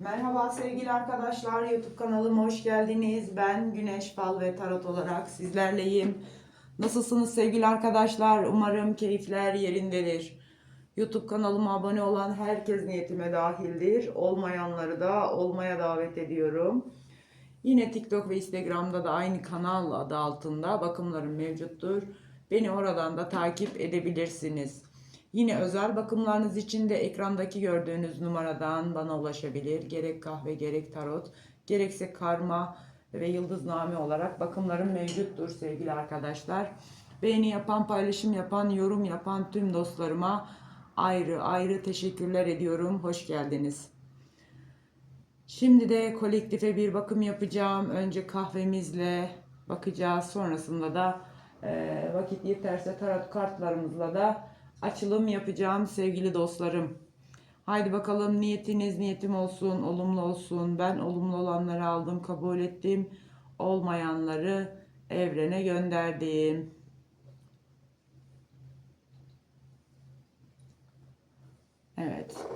Merhaba sevgili arkadaşlar, YouTube kanalıma hoş geldiniz. Ben Güneş Fal ve Tarot olarak sizlerleyim. Nasılsınız sevgili arkadaşlar? Umarım keyifler yerindedir. YouTube kanalıma abone olan herkes niyetime dahildir. Olmayanları da olmaya davet ediyorum. Yine TikTok ve Instagram'da da aynı kanal adı altında bakımlarım mevcuttur. Beni oradan da takip edebilirsiniz. Yine özel bakımlarınız için de ekrandaki gördüğünüz numaradan bana ulaşabilir. Gerek kahve gerek tarot gerekse karma ve yıldızname olarak bakımlarım mevcuttur sevgili arkadaşlar. Beğeni yapan, paylaşım yapan, yorum yapan tüm dostlarıma ayrı ayrı teşekkürler ediyorum. Hoş geldiniz. Şimdi de kolektife bir bakım yapacağım. Önce kahvemizle bakacağız. Sonrasında da e, vakit yeterse tarot kartlarımızla da açılım yapacağım sevgili dostlarım. Haydi bakalım niyetiniz niyetim olsun, olumlu olsun. Ben olumlu olanları aldım, kabul ettim. Olmayanları evrene gönderdim. Evet.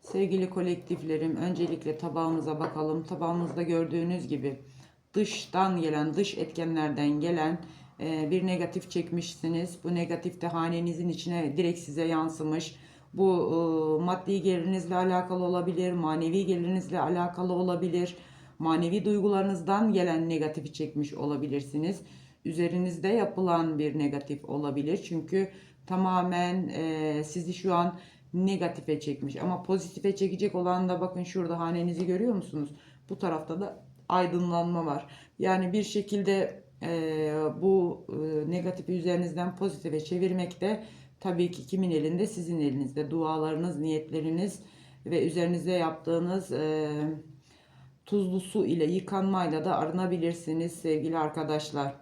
Sevgili kolektiflerim, öncelikle tabağımıza bakalım. Tabağımızda gördüğünüz gibi dıştan gelen, dış etkenlerden gelen e, bir negatif çekmişsiniz. Bu negatif de hanenizin içine direkt size yansımış. Bu e, maddi gelirinizle alakalı olabilir, manevi gelirinizle alakalı olabilir. Manevi duygularınızdan gelen negatifi çekmiş olabilirsiniz. Üzerinizde yapılan bir negatif olabilir. Çünkü tamamen e, sizi şu an negatife çekmiş. Ama pozitife çekecek olan da bakın şurada hanenizi görüyor musunuz? Bu tarafta da aydınlanma var. Yani bir şekilde e, bu e, negatifi üzerinizden pozitife çevirmek de tabii ki kimin elinde? Sizin elinizde. Dualarınız, niyetleriniz ve üzerinizde yaptığınız e, tuzlu su ile yıkanmayla da arınabilirsiniz sevgili arkadaşlar.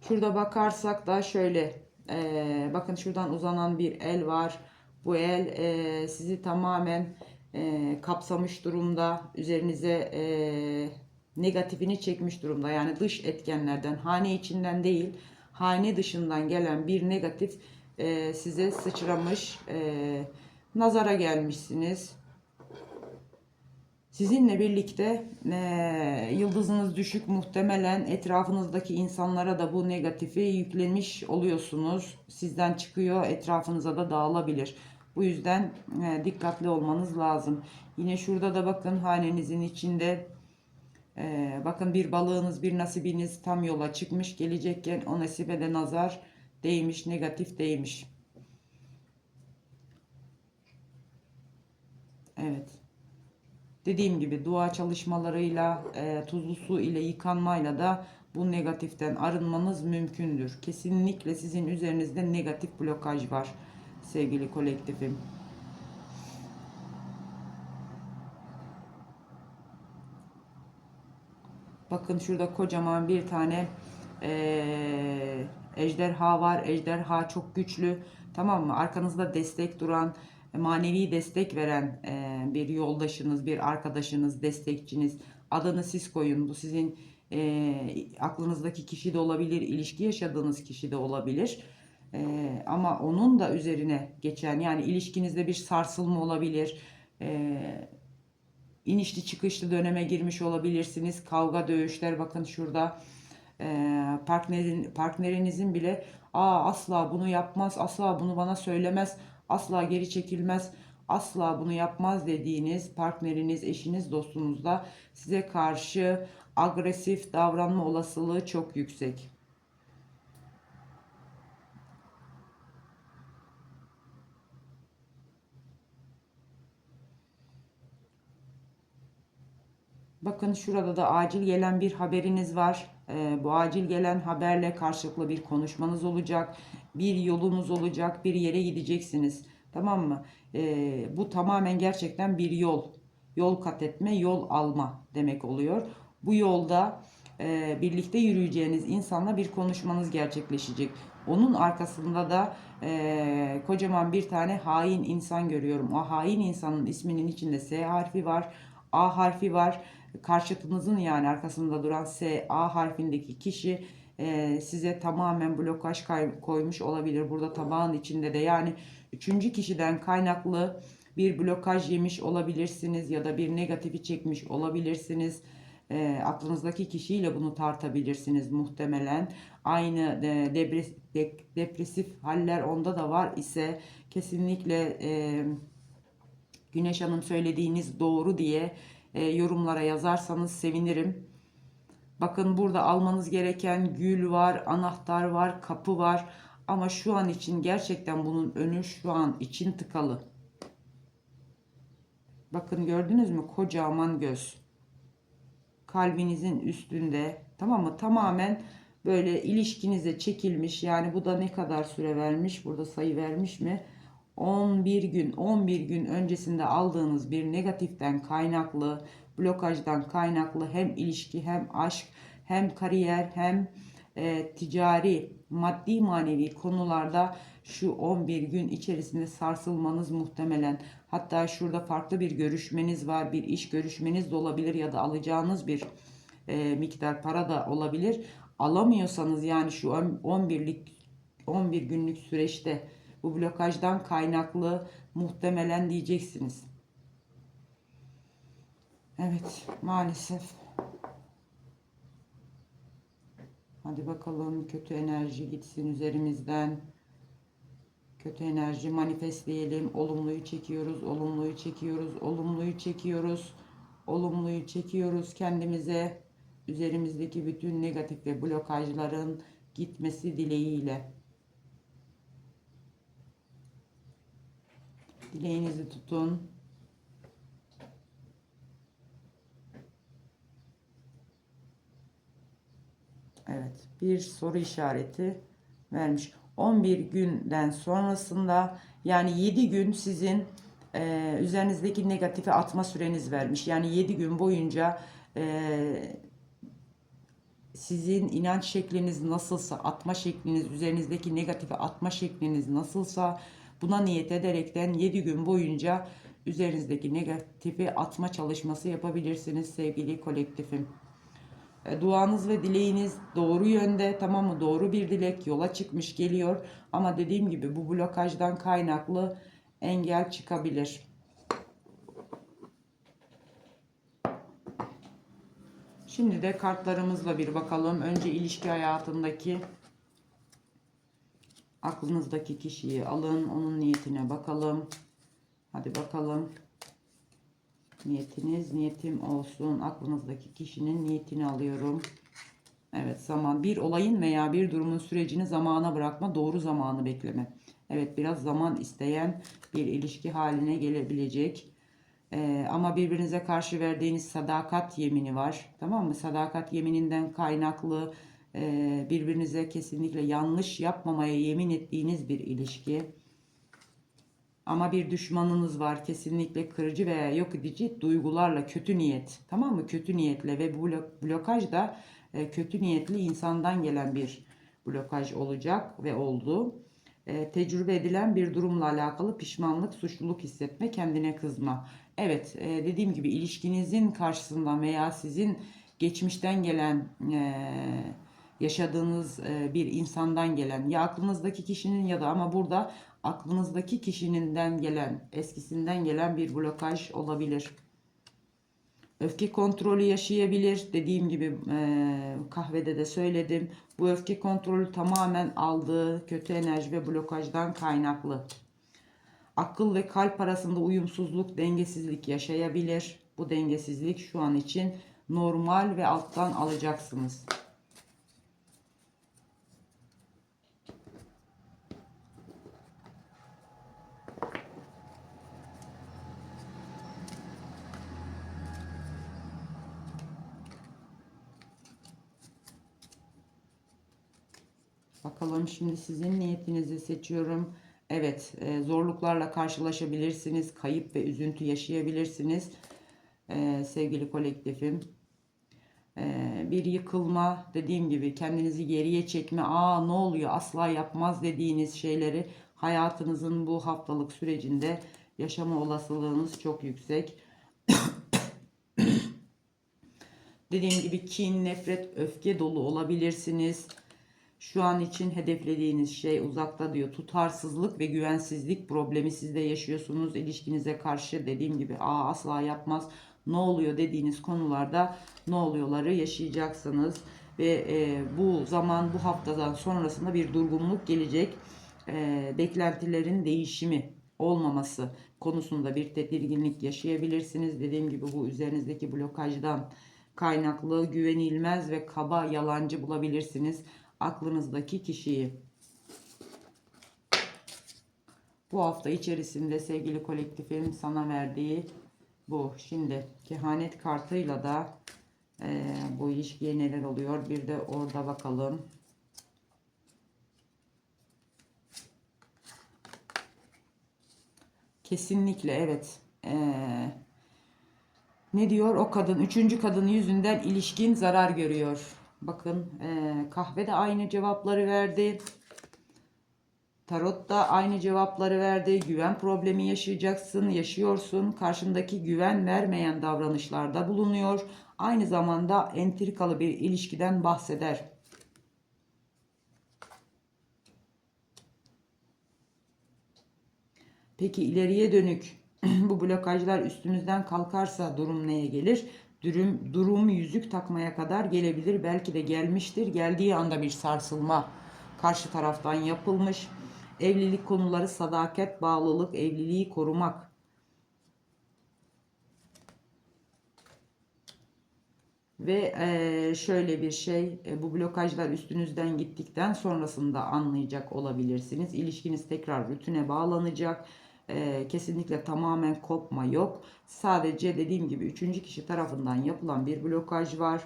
Şurada bakarsak da şöyle e, bakın şuradan uzanan bir el var. Bu el e, sizi tamamen e, kapsamış durumda. Üzerinize e, negatifini çekmiş durumda. Yani dış etkenlerden, hane içinden değil, hane dışından gelen bir negatif e, size sıçramış. E, nazara gelmişsiniz. Sizinle birlikte e, yıldızınız düşük muhtemelen etrafınızdaki insanlara da bu negatifi yüklemiş oluyorsunuz. Sizden çıkıyor etrafınıza da dağılabilir. Bu yüzden e, dikkatli olmanız lazım. Yine şurada da bakın hanenizin içinde e, bakın bir balığınız bir nasibiniz tam yola çıkmış. Gelecekken o nasibe de nazar değmiş negatif değmiş. Evet. Dediğim gibi dua çalışmalarıyla, e, tuzlu su ile yıkanmayla da bu negatiften arınmanız mümkündür. Kesinlikle sizin üzerinizde negatif blokaj var sevgili kolektifim. Bakın şurada kocaman bir tane e, ejderha var. Ejderha çok güçlü. Tamam mı? Arkanızda destek duran, manevi destek veren e, bir yoldaşınız, bir arkadaşınız, destekçiniz. Adını siz koyun. Bu sizin e, aklınızdaki kişi de olabilir, ilişki yaşadığınız kişi de olabilir. E, ama onun da üzerine geçen yani ilişkinizde bir sarsılma olabilir. E, inişli çıkışlı döneme girmiş olabilirsiniz. Kavga dövüşler bakın şurada e, partnerin partnerinizin bile aa asla bunu yapmaz, asla bunu bana söylemez, asla geri çekilmez, asla bunu yapmaz dediğiniz partneriniz, eşiniz, dostunuz da size karşı agresif davranma olasılığı çok yüksek. Bakın şurada da acil gelen bir haberiniz var. Ee, bu acil gelen haberle karşılıklı bir konuşmanız olacak. Bir yolunuz olacak. Bir yere gideceksiniz. Tamam mı? Ee, bu tamamen gerçekten bir yol. Yol kat etme, yol alma demek oluyor. Bu yolda e, birlikte yürüyeceğiniz insanla bir konuşmanız gerçekleşecek. Onun arkasında da e, kocaman bir tane hain insan görüyorum. O hain insanın isminin içinde S harfi var, A harfi var karşıtınızın yani arkasında duran S, A harfindeki kişi e, size tamamen blokaj koymuş olabilir. Burada tabağın içinde de yani üçüncü kişiden kaynaklı bir blokaj yemiş olabilirsiniz ya da bir negatifi çekmiş olabilirsiniz. E, aklınızdaki kişiyle bunu tartabilirsiniz muhtemelen. Aynı e, depres- de- depresif haller onda da var ise kesinlikle e, Güneş Hanım söylediğiniz doğru diye e, yorumlara yazarsanız sevinirim. Bakın burada almanız gereken gül var, anahtar var, kapı var. Ama şu an için gerçekten bunun önü şu an için tıkalı. Bakın gördünüz mü? Kocaman göz. Kalbinizin üstünde. Tamam mı? Tamamen böyle ilişkinize çekilmiş. Yani bu da ne kadar süre vermiş? Burada sayı vermiş mi? 11 gün, 11 gün öncesinde aldığınız bir negatiften kaynaklı, blokajdan kaynaklı hem ilişki hem aşk hem kariyer hem e, ticari, maddi manevi konularda şu 11 gün içerisinde sarsılmanız muhtemelen. Hatta şurada farklı bir görüşmeniz var, bir iş görüşmeniz de olabilir ya da alacağınız bir e, miktar para da olabilir. Alamıyorsanız yani şu 11'lik 11 günlük süreçte bu blokajdan kaynaklı muhtemelen diyeceksiniz. Evet, maalesef. Hadi bakalım kötü enerji gitsin üzerimizden. Kötü enerji manifestleyelim. Olumluyu çekiyoruz, olumluyu çekiyoruz, olumluyu çekiyoruz. Olumluyu çekiyoruz kendimize. Üzerimizdeki bütün negatif ve blokajların gitmesi dileğiyle. Dileğinizi tutun. Evet, bir soru işareti vermiş. 11 günden sonrasında yani 7 gün sizin e, üzerinizdeki negatifi atma süreniz vermiş. Yani 7 gün boyunca e, sizin inanç şekliniz nasılsa, atma şekliniz, üzerinizdeki negatifi atma şekliniz nasılsa buna niyet ederekten 7 gün boyunca üzerinizdeki negatifi atma çalışması yapabilirsiniz sevgili kolektifim. E, Duanız ve dileğiniz doğru yönde tamam mı? Doğru bir dilek yola çıkmış geliyor. Ama dediğim gibi bu blokajdan kaynaklı engel çıkabilir. Şimdi de kartlarımızla bir bakalım. Önce ilişki hayatındaki aklınızdaki kişiyi alın. Onun niyetine bakalım. Hadi bakalım. Niyetiniz niyetim olsun. Aklınızdaki kişinin niyetini alıyorum. Evet zaman bir olayın veya bir durumun sürecini zamana bırakma doğru zamanı bekleme. Evet biraz zaman isteyen bir ilişki haline gelebilecek. Ee, ama birbirinize karşı verdiğiniz sadakat yemini var. Tamam mı? Sadakat yemininden kaynaklı birbirinize kesinlikle yanlış yapmamaya yemin ettiğiniz bir ilişki. Ama bir düşmanınız var kesinlikle kırıcı veya yok edici duygularla kötü niyet tamam mı kötü niyetle ve bu blok- blokaj da e, kötü niyetli insandan gelen bir blokaj olacak ve oldu. E, tecrübe edilen bir durumla alakalı pişmanlık, suçluluk hissetme, kendine kızma. Evet e, dediğim gibi ilişkinizin karşısından veya sizin geçmişten gelen e, yaşadığınız e, bir insandan gelen ya aklınızdaki kişinin ya da ama burada aklınızdaki kişininden gelen, eskisinden gelen bir blokaj olabilir. Öfke kontrolü yaşayabilir. Dediğim gibi e, kahvede de söyledim. Bu öfke kontrolü tamamen aldığı kötü enerji ve blokajdan kaynaklı. Akıl ve kalp arasında uyumsuzluk, dengesizlik yaşayabilir. Bu dengesizlik şu an için normal ve alttan alacaksınız. Bakalım şimdi sizin niyetinizi seçiyorum. Evet, e, zorluklarla karşılaşabilirsiniz. Kayıp ve üzüntü yaşayabilirsiniz. E, sevgili kolektifim. E, bir yıkılma, dediğim gibi kendinizi geriye çekme, aa ne oluyor asla yapmaz dediğiniz şeyleri hayatınızın bu haftalık sürecinde yaşama olasılığınız çok yüksek. Dediğim gibi kin, nefret, öfke dolu olabilirsiniz. Şu an için hedeflediğiniz şey uzakta diyor. Tutarsızlık ve güvensizlik problemi sizde yaşıyorsunuz. İlişkinize karşı dediğim gibi Aa, asla yapmaz. Ne oluyor dediğiniz konularda ne oluyorları yaşayacaksınız. Ve e, bu zaman bu haftadan sonrasında bir durgunluk gelecek. E, beklentilerin değişimi olmaması konusunda bir tedirginlik yaşayabilirsiniz. Dediğim gibi bu üzerinizdeki blokajdan kaynaklı güvenilmez ve kaba yalancı bulabilirsiniz aklınızdaki kişiyi. Bu hafta içerisinde sevgili kolektifin sana verdiği bu. Şimdi kehanet kartıyla da e, bu ilişkiye neler oluyor bir de orada bakalım. Kesinlikle evet. Ee, ne diyor o kadın? Üçüncü kadın yüzünden ilişkin zarar görüyor. Bakın ee, kahve de aynı cevapları verdi. Tarot da aynı cevapları verdi. Güven problemi yaşayacaksın, yaşıyorsun. Karşındaki güven vermeyen davranışlarda bulunuyor. Aynı zamanda entrikalı bir ilişkiden bahseder. Peki ileriye dönük bu blokajlar üstümüzden kalkarsa durum neye gelir? Durum, durum yüzük takmaya kadar gelebilir. Belki de gelmiştir. Geldiği anda bir sarsılma karşı taraftan yapılmış. Evlilik konuları sadakat, bağlılık, evliliği korumak. Ve eee, şöyle bir şey, e, bu blokajlar üstünüzden gittikten sonrasında anlayacak olabilirsiniz. İlişkiniz tekrar rutine bağlanacak. Eee, kesinlikle tamamen kopma yok. Sadece dediğim gibi üçüncü kişi tarafından yapılan bir blokaj var.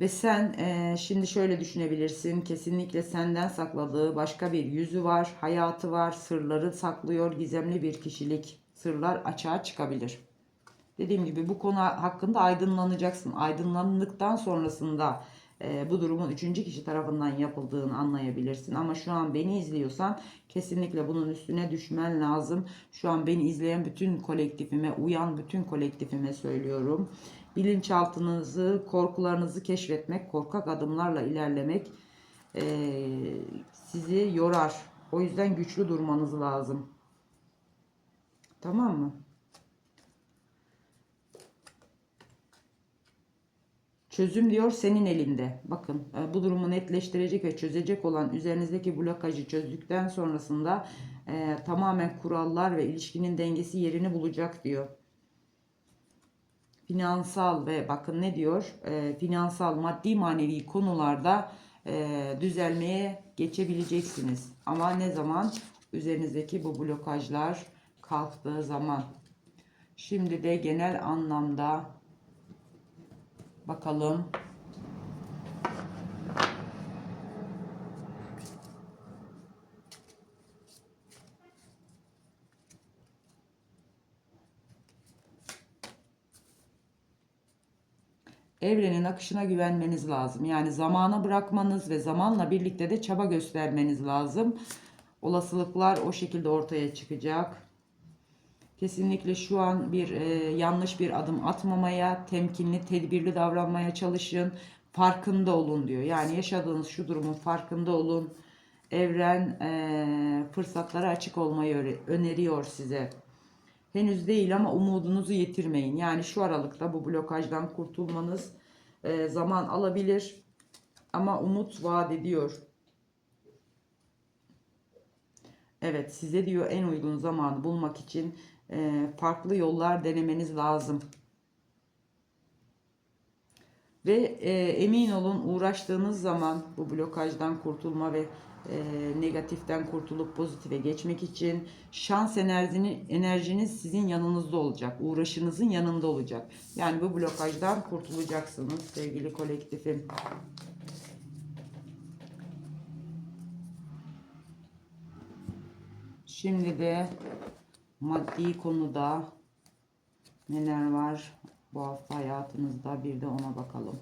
Ve sen eee, şimdi şöyle düşünebilirsin. Kesinlikle senden sakladığı başka bir yüzü var, hayatı var, sırları saklıyor, gizemli bir kişilik. Sırlar açığa çıkabilir. Dediğim gibi bu konu hakkında aydınlanacaksın. Aydınlandıktan sonrasında e, bu durumun üçüncü kişi tarafından yapıldığını anlayabilirsin. Ama şu an beni izliyorsan kesinlikle bunun üstüne düşmen lazım. Şu an beni izleyen bütün kolektifime, uyan bütün kolektifime söylüyorum. Bilinçaltınızı, korkularınızı keşfetmek, korkak adımlarla ilerlemek e, sizi yorar. O yüzden güçlü durmanız lazım. Tamam mı? Çözüm diyor senin elinde. Bakın e, bu durumu netleştirecek ve çözecek olan üzerinizdeki blokajı çözdükten sonrasında e, tamamen kurallar ve ilişkinin dengesi yerini bulacak diyor. Finansal ve bakın ne diyor? E, finansal, maddi, manevi konularda e, düzelmeye geçebileceksiniz. Ama ne zaman? Üzerinizdeki bu blokajlar kalktığı zaman. Şimdi de genel anlamda bakalım. Evrenin akışına güvenmeniz lazım. Yani zamana bırakmanız ve zamanla birlikte de çaba göstermeniz lazım. Olasılıklar o şekilde ortaya çıkacak. Kesinlikle şu an bir e, yanlış bir adım atmamaya, temkinli, tedbirli davranmaya çalışın. Farkında olun diyor. Yani yaşadığınız şu durumun farkında olun. Evren e, fırsatlara açık olmayı öneriyor size. Henüz değil ama umudunuzu yitirmeyin. Yani şu aralıkta bu blokajdan kurtulmanız e, zaman alabilir. Ama umut vaat ediyor. Evet size diyor en uygun zamanı bulmak için e, farklı yollar denemeniz lazım. Ve e, emin olun uğraştığınız zaman bu blokajdan kurtulma ve e, negatiften kurtulup pozitife geçmek için şans enerjini, enerjiniz sizin yanınızda olacak. Uğraşınızın yanında olacak. Yani bu blokajdan kurtulacaksınız sevgili kolektifim. Şimdi de maddi konuda neler var bu hafta hayatınızda bir de ona bakalım.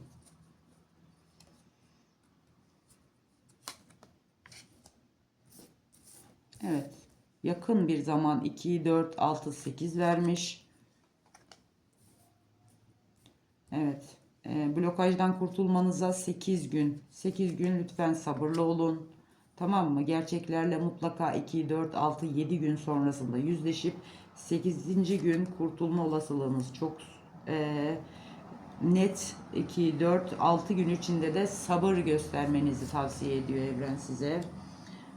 Evet. Yakın bir zaman 2, 4, 6, 8 vermiş. Evet. Ee, blokajdan kurtulmanıza 8 gün. 8 gün lütfen sabırlı olun. Tamam mı? Gerçeklerle mutlaka 2, 4, 6, 7 gün sonrasında yüzleşip 8. gün kurtulma olasılığınız çok e, net 2, 4, 6 gün içinde de sabır göstermenizi tavsiye ediyor evren size.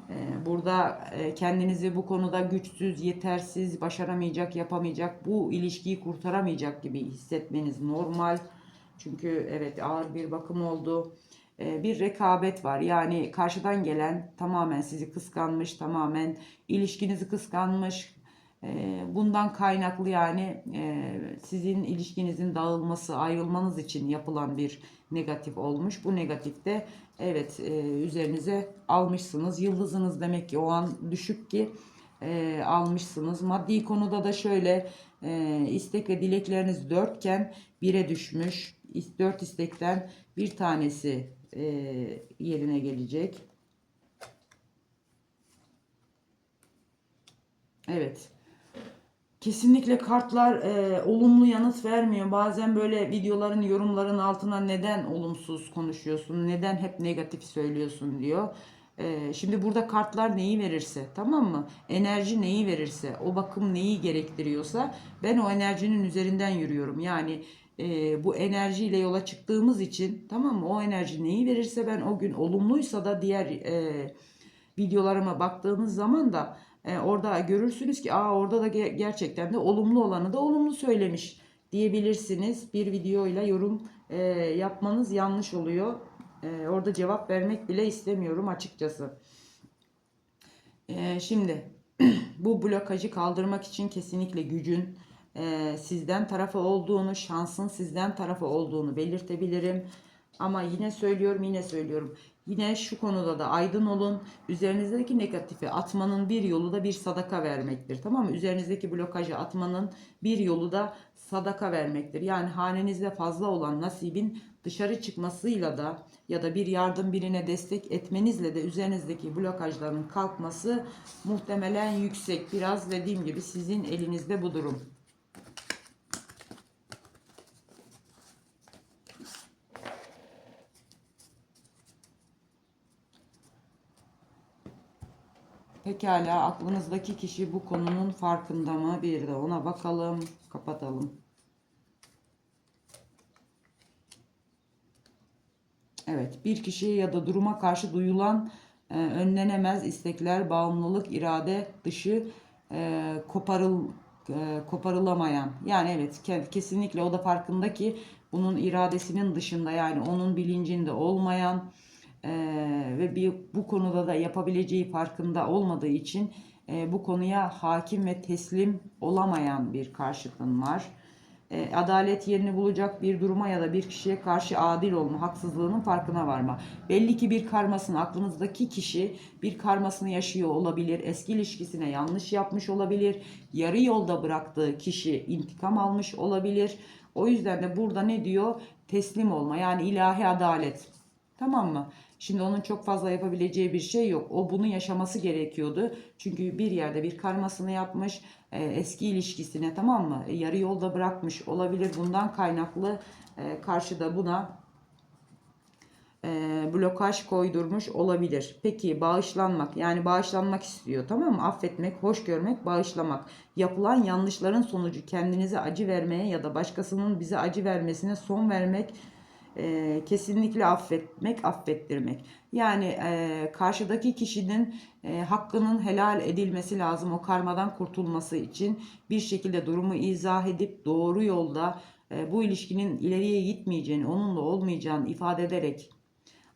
Ee, Burada e, kendinizi bu konuda güçsüz, yetersiz, başaramayacak, yapamayacak, bu ilişkiyi kurtaramayacak gibi hissetmeniz normal. Çünkü evet ağır bir bakım oldu. Ee, Bir rekabet var. Yani karşıdan gelen tamamen sizi kıskanmış, tamamen ilişkinizi kıskanmış. Ee, Bundan kaynaklı yani e, sizin ilişkinizin dağılması, ayrılmanız için yapılan bir negatif olmuş. Bu negatifte evet e, üzerinize almışsınız. Yıldızınız demek ki o an düşük ki e, almışsınız. Maddi konuda da şöyle e, istek ve dilekleriniz dörtken bire düşmüş. Dört istekten bir tanesi e, yerine gelecek. Evet. Kesinlikle kartlar e, olumlu yanıt vermiyor. Bazen böyle videoların yorumların altına neden olumsuz konuşuyorsun, neden hep negatif söylüyorsun diyor. E, şimdi burada kartlar neyi verirse, tamam mı? Enerji neyi verirse, o bakım neyi gerektiriyorsa ben o enerjinin üzerinden yürüyorum. Yani e, bu enerjiyle yola çıktığımız için, tamam mı? O enerji neyi verirse ben o gün olumluysa da diğer e, videolarıma baktığınız zaman da e, orada görürsünüz ki aa orada da ge- gerçekten de olumlu olanı da olumlu söylemiş diyebilirsiniz. Bir videoyla yorum e, yapmanız yanlış oluyor. E, orada cevap vermek bile istemiyorum açıkçası. E, şimdi bu blokajı kaldırmak için kesinlikle gücün e, sizden tarafı olduğunu, şansın sizden tarafı olduğunu belirtebilirim. Ama yine söylüyorum, yine söylüyorum. Yine şu konuda da aydın olun. Üzerinizdeki negatifi atmanın bir yolu da bir sadaka vermektir. Tamam mı? Üzerinizdeki blokajı atmanın bir yolu da sadaka vermektir. Yani hanenizde fazla olan nasibin dışarı çıkmasıyla da ya da bir yardım birine destek etmenizle de üzerinizdeki blokajların kalkması muhtemelen yüksek. Biraz dediğim gibi sizin elinizde bu durum. Pekala aklınızdaki kişi bu konunun farkında mı? Bir de ona bakalım. Kapatalım. Evet, bir kişiye ya da duruma karşı duyulan e, önlenemez istekler, bağımlılık, irade dışı e, koparıl e, koparılamayan. Yani evet ke- kesinlikle o da farkında ki bunun iradesinin dışında yani onun bilincinde olmayan ve bir bu konuda da yapabileceği farkında olmadığı için e, bu konuya hakim ve teslim olamayan bir karşıtın var e, adalet yerini bulacak bir duruma ya da bir kişiye karşı adil olma, haksızlığının farkına varma. Belli ki bir karmasını aklınızdaki kişi bir karmasını yaşıyor olabilir. Eski ilişkisine yanlış yapmış olabilir. Yarı yolda bıraktığı kişi intikam almış olabilir. O yüzden de burada ne diyor? Teslim olma yani ilahi adalet. Tamam mı? Şimdi onun çok fazla yapabileceği bir şey yok. O bunu yaşaması gerekiyordu. Çünkü bir yerde bir karmasını yapmış. e, eski ilişkisine tamam mı? E, yarı yolda bırakmış olabilir. Bundan kaynaklı e, karşıda buna e, blokaj koydurmuş olabilir. Peki bağışlanmak yani bağışlanmak istiyor tamam mı? Affetmek, hoş görmek, bağışlamak. Yapılan yanlışların sonucu kendinize acı vermeye ya da başkasının bize acı vermesine son vermek e, kesinlikle affetmek, affettirmek. Yani e, karşıdaki kişinin e, hakkının helal edilmesi lazım o karmadan kurtulması için bir şekilde durumu izah edip doğru yolda e, bu ilişkinin ileriye gitmeyeceğini, onunla olmayacağını ifade ederek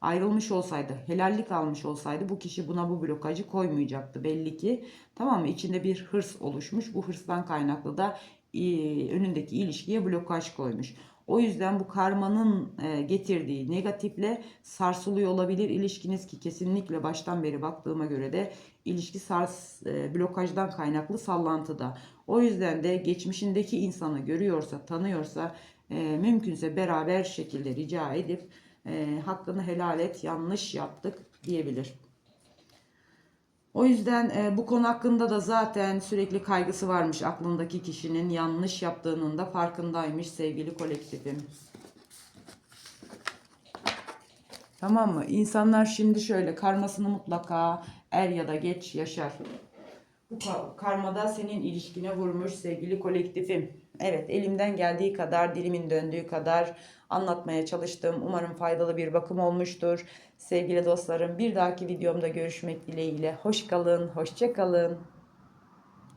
ayrılmış olsaydı, helallik almış olsaydı bu kişi buna bu blokajı koymayacaktı belli ki. Tamam mı? İçinde bir hırs oluşmuş. Bu hırstan kaynaklı da e, önündeki ilişkiye blokaj koymuş. O yüzden bu karmanın e, getirdiği negatifle sarsılıyor olabilir ilişkiniz ki kesinlikle baştan beri baktığıma göre de ilişki sars e, blokajdan kaynaklı sallantıda. O yüzden de geçmişindeki insanı görüyorsa, tanıyorsa e, mümkünse beraber şekilde rica edip hakkını helal et, yanlış yaptık diyebilir. O yüzden e, bu konu hakkında da zaten sürekli kaygısı varmış. Aklındaki kişinin yanlış yaptığının da farkındaymış sevgili kolektifim. Tamam mı? İnsanlar şimdi şöyle karmasını mutlaka er ya da geç yaşar. Bu ka- karmada senin ilişkine vurmuş sevgili kolektifim. Evet elimden geldiği kadar, dilimin döndüğü kadar anlatmaya çalıştım. Umarım faydalı bir bakım olmuştur. Sevgili dostlarım bir dahaki videomda görüşmek dileğiyle. Hoş kalın, hoşça kalın.